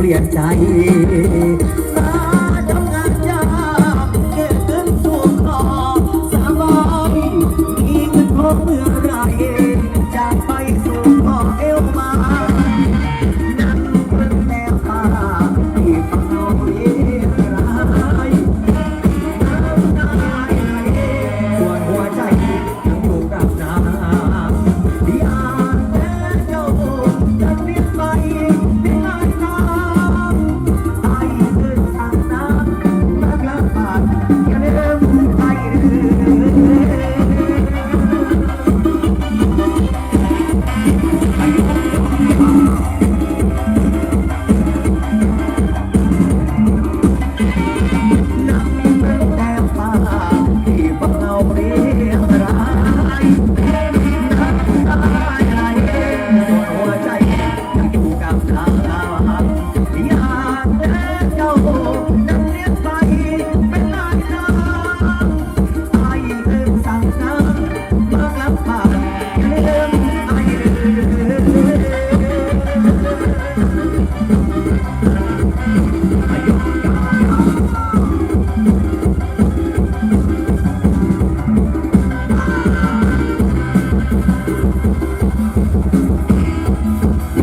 เปลี่ยนใจเมือง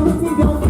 Vamos se